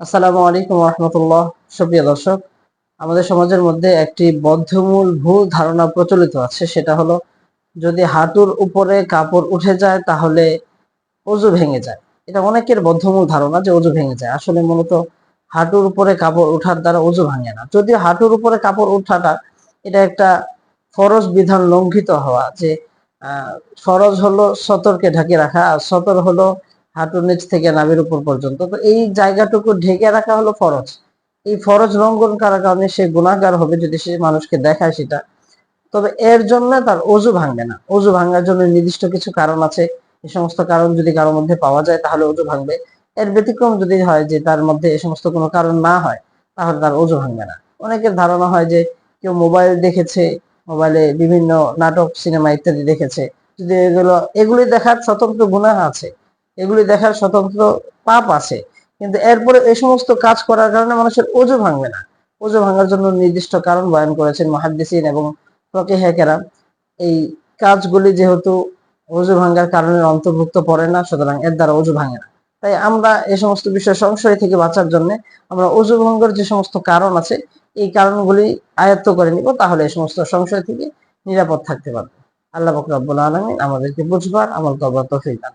আসসালামু আলাইকুম রহমতুল্লাহ সুপ্রিয় দর্শক, আমাদের সমাজের মধ্যে একটি বদ্ধমূল ভুল ধারণা প্রচলিত আছে, সেটা হলো যদি হাঁটুর উপরে কাপড় উঠে যায়, তাহলে অজু ভেঙে যায়। এটা অনেকের বদ্ধমূল ধারণা যে অজু ভেঙে যায়। আসলে মূলত হাঁটুর উপরে কাপড় ওঠার দ্বারা অজু ভাঙে না। যদিও হাঁটুর উপরে কাপড় ওঠাটা, এটা একটা ফরজ বিধান লঙ্ঘিত হওয়া যে ফরজ হলো সতর্কে ঢাকে রাখা, আর সতর হলো হাঁটুর নিচ থেকে নাভির উপর পর্যন্ত। তো এই জায়গাটুকু ঢেকে রাখা হলো ফরজ। এই ফরজ লঙ্ঘন করার কারণে সে গুণাগার হবে যদি সে মানুষকে দেখায় সেটা। তবে এর জন্য তার অজু ভাঙবে না। অজু ভাঙার জন্য নির্দিষ্ট কিছু কারণ আছে। এই সমস্ত কারণ যদি কারোর মধ্যে পাওয়া যায় তাহলে অজু ভাঙবে। এর ব্যতিক্রম যদি হয় যে তার মধ্যে এই সমস্ত কোনো কারণ না হয়, তাহলে তার অজু ভাঙবে না। অনেকের ধারণা হয় যে কেউ মোবাইল দেখেছে, মোবাইলে বিভিন্ন নাটক, সিনেমা ইত্যাদি দেখেছে। যদি এগুলো এগুলি দেখার স্বতন্ত্র গুনাহ আছে। এগুলি দেখার স্বতন্ত্র পাপ আছে। কিন্তু এরপরে এই সমস্ত কাজ করার কারণে মানুষের অজু ভাঙবে না। অজু ভাঙার জন্য নির্দিষ্ট কারণ বয়ন করেছেন মহাদ্দিসিন এবং ফকিহেকেরা এই কাজগুলি যেহেতু অজু ভাঙার কারণে অন্তর্ভুক্ত পড়ে না, সুতরাং এর দ্বারা অজু ভাঙে না। তাই আমরা এ সমস্ত বিষয় সংশয় থেকে বাঁচার জন্য আমরা অজু ভঙ্গের যে সমস্ত কারণ আছে, এই কারণগুলি আয়ত্ত করে নিব, তাহলে এই সমস্ত সংশয় থেকে নিরাপদ থাকতে পারব। আল্লাহ বকর রব্বুল আলমিন আমাদেরকে বুঝবার আমল করবার তৌফিক দান